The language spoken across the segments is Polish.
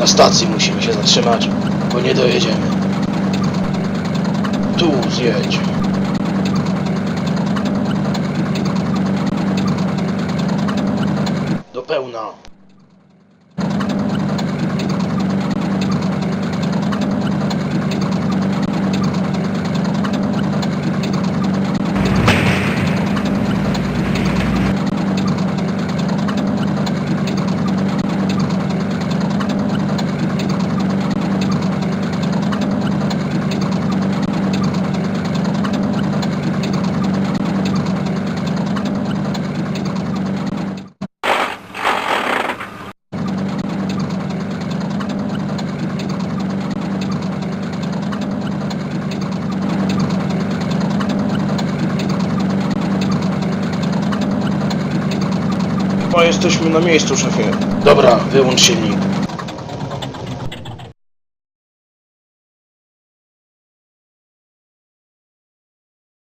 Na stacji musimy się zatrzymać, bo nie dojedziemy. Tu zjedź. Do pełna. Chyba jesteśmy na miejscu, szefie. Dobra, wyłącz silnik.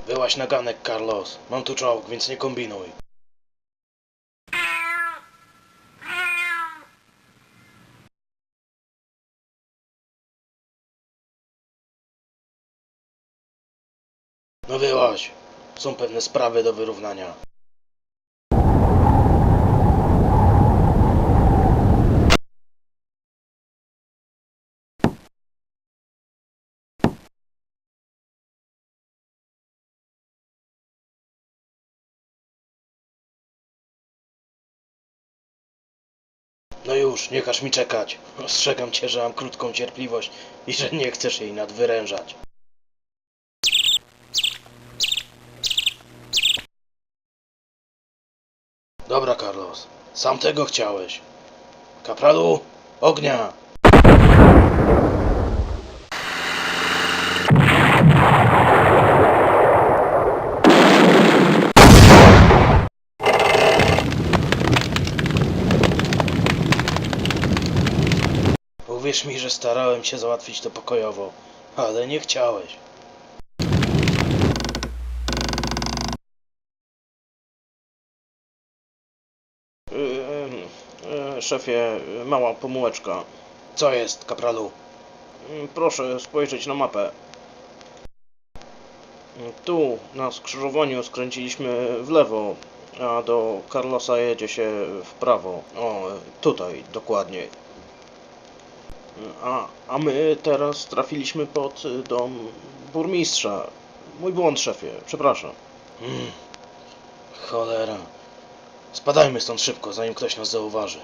Byłaś na ganek, Carlos. Mam tu czołg, więc nie kombinuj. No wyłaź. Są pewne sprawy do wyrównania. No już, nie każ mi czekać. Ostrzegam cię, że mam krótką cierpliwość i że nie chcesz jej nadwyrężać. Dobra, Carlos. Sam tego chciałeś. Kapralu, ognia! Uwierz mi, że starałem się załatwić to pokojowo, ale nie chciałeś. Yy, yy, szefie, mała pomyłeczka. Co jest, kapralu? Proszę spojrzeć na mapę. Tu, na skrzyżowaniu, skręciliśmy w lewo, a do Carlosa jedzie się w prawo. O, tutaj, dokładnie. A, a my teraz trafiliśmy pod y, dom burmistrza. Mój błąd, szefie, przepraszam. Hmm. Cholera. Spadajmy stąd szybko, zanim ktoś nas zauważy.